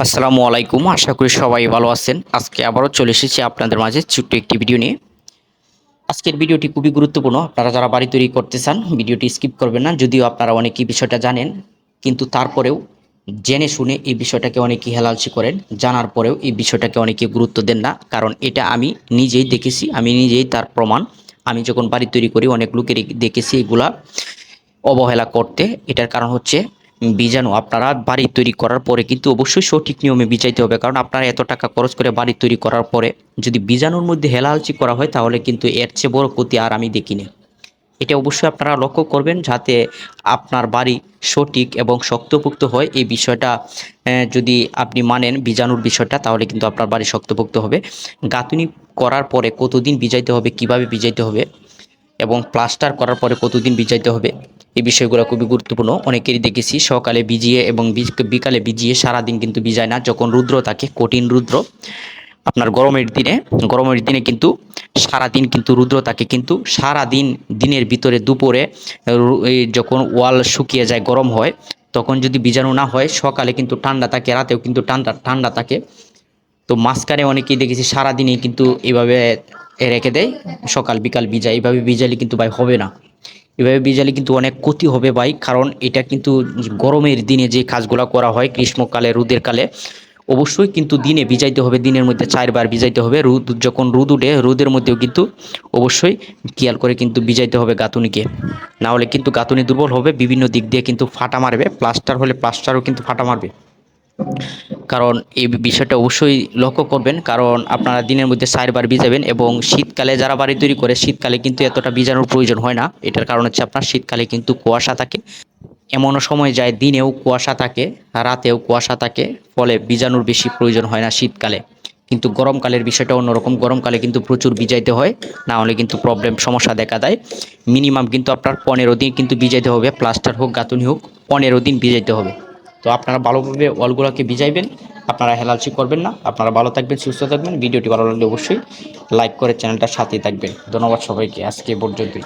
আসসালামু আলাইকুম, আশা করি সবাই ভালো আছেন। আজকে আবারও চলে এসেছি আপনাদের মাঝে ছোট্ট একটি ভিডিও নিয়ে। আজকের ভিডিওটি খুবই গুরুত্বপূর্ণ, আপনারা যারা বাড়ি তৈরি করতে চান, ভিডিওটি স্কিপ করবেন না, যদিও আপনারা অনেকেই বিষয়টা জানেন, কিন্তু তারপরেও জেনে শুনে এই বিষয়টাকে অনেকেই হেলালসি করেন, জানার পরেও এই বিষয়টাকে অনেকে গুরুত্ব দেন না, কারণ এটা আমি নিজেই দেখেছি, আমি নিজেই তার প্রমাণ। আমি যখন বাড়ি তৈরি করি, অনেক লোকেরই দেখেছি এগুলা অবহেলা করতে। এটার কারণ হচ্ছে বীজাণু আপনারা বাড়ি তৈরি করার পরে কিন্তু অবশ্যই সঠিক নিয়মে বীজাইতে হবে। কারণ আপনারা এত টাকা খরচ করে বাড়ি তৈরি করার পরে যদি বীজাণুর মধ্যে হেলালচি করা হয় তাহলে কিন্তু এর চেয়ে বড় ক্ষতি আর আমি দেখিনি। এটা অবশ্যই আপনারা লক্ষ্য করবেন যাতে আপনার বাড়ি সঠিক এবং শক্তপোক্ত হয়। এই বিষয়টা যদি আপনি মানেন বীজাণুর বিষয়টা, তাহলে কিন্তু আপনার বাড়ি শক্তপোক্ত হবে। গাঁথুনি করার পরে কতদিন বিজাইতে হবে, কীভাবে ভিজাইতে হবে এবং প্লাস্টার করার পরে কতদিন বিজাইতে হবে এই বিষয়গুলো খুবই গুরুত্বপূর্ণ। অনেকেরই দেখেছি, সকালে ভিজিয়ে এবং বিকালে ভিজিয়ে সারাদিন কিন্তু ভিজায় না। যখন রুদ্র থাকে, কঠিন রুদ্র, আপনার গরমের দিনে গরমের দিনে কিন্তু সারাদিন কিন্তু রুদ্র থাকে। কিন্তু সারাদিন, দিনের ভিতরে দুপুরে যখন ওয়াল শুকিয়ে যায়, গরম হয়, তখন যদি বীজাণু না হয়, সকালে কিন্তু ঠান্ডা থাকে, রাতেও কিন্তু ঠান্ডা ঠান্ডা থাকে। তো মাঝখানে অনেকেই দেখেছি, সারাদিনই কিন্তু এভাবে রেখে দেয় সকাল বিকাল ভিজায়। এইভাবে ভিজালে কিন্তু ভাই হবে না। এভাবে ভিজালে কিন্তু অনেক ক্ষতি হবে ভাই, কারণ এটা কিন্তু গরমের দিনে যে কাজগুলো করা হয়, গ্রীষ্মকালে, রোদের কালে, অবশ্যই কিন্তু দিনে ভিজাইতে হবে, দিনের মধ্যে চারবার ভিজাইতে হবে, রোদ, যখন রোদ উঠে, রোদের মধ্যেও কিন্তু অবশ্যই খেয়াল করে কিন্তু ভিজাইতে হবে গাঁথুনিকে। না হলে কিন্তু গাঁথুনি দুর্বল হবে, বিভিন্ন দিক দিয়ে কিন্তু ফাটা মারবে, প্লাস্টার হলে প্লাস্টারও কিন্তু ফাটা মারবে। কারণ এই বিষয়টা অবশ্যই লক্ষ্য করবেন, কারণ আপনারা দিনের মধ্যে চারবার ভিজাবেন এবং শীতকালে যারা বাড়ি তৈরি করে, শীতকালে কিন্তু এতটা ভিজানোর প্রয়োজন হয় না। এটার কারণ হচ্ছে আপনার শীতকালে কিন্তু কুয়াশা থাকে। এমনও সময় যায় দিনেও কুয়াশা থাকে, রাতেও কুয়াশা থাকে, ফলে বীজাণুর বেশি প্রয়োজন হয় না শীতকালে। কিন্তু গরমকালের বিষয়টা অন্যরকম, গরমকালে কিন্তু প্রচুর ভিজাইতে হয়, না হলে কিন্তু প্রবলেম সমস্যা দেখা দেয়। মিনিমাম কিন্তু আপনার পনেরো দিন কিন্তু ভিজাইতে হবে প্লাস্টার হোক, গাঁথুনি হোক, পনেরো দিন ভিজাইতে হবে। তো আপনারা ভালো ভালোভাবে অলগুলোকে ভিজাইবেন, আপনারা হেলালচি করবেন না। আপনারা ভালো থাকবেন, সুস্থ থাকবেন। ভিডিওটি ভালো লাগলে অবশ্যই লাইক করে চ্যানেলটার সাথেই থাকবেন। ধন্যবাদ সবাইকে, আজকে পর্যন্তই।